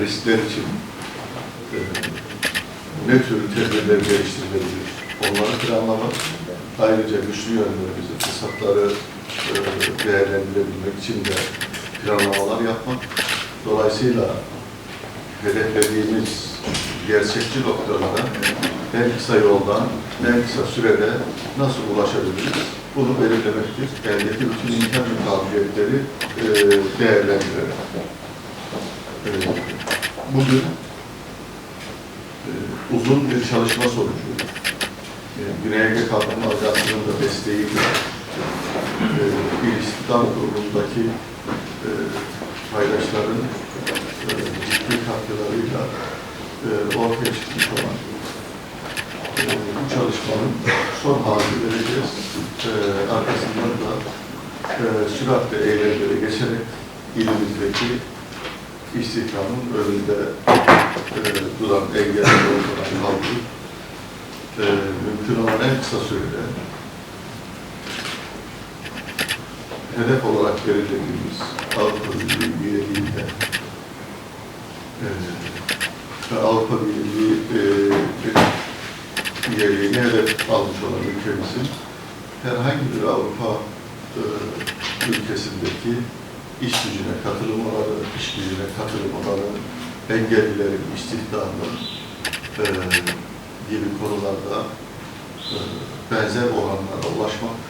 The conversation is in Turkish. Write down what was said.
riskler için e, ne tür tedbirler geliştirilebilir? Onları planlamak, ayrıca güçlü yönlerimizi, fırsatları e, değerlendirebilmek için de planlamalar yapmak. Dolayısıyla hedeflediğimiz gerçekçi noktalara en kısa yoldan, en kısa sürede nasıl ulaşabiliriz? Bunu belirlemektir. Eldeki bütün imkan ve kabiliyetleri e, değerlendirerek. E, bugün e, uzun bir çalışma sonucu e, Güney Ege Kalkınma Ajansı'nın da desteğiyle e, bir istihdam kurulundaki e, paydaşların e, ciddi katkılarıyla e, ortaya çıkmış olan bu çalışmanın son halini vereceğiz. E, arkasından da e, süratle eylemlere geçerek ilimizdeki istihdamın önünde e, duran engeller ortadan kaldırıp e, mümkün olan en kısa sürede hedef olarak belirlediğimiz Avrupa Birliği üyeliğinde e, Avrupa Birliği e, üyeliğini hedef almış olan ülkemizin herhangi bir Avrupa e, ülkesindeki iş gücüne katılımları, iş gücüne katılımları, engellilerin istihdamı e, gibi konularda e, benzer oranlara ulaşmak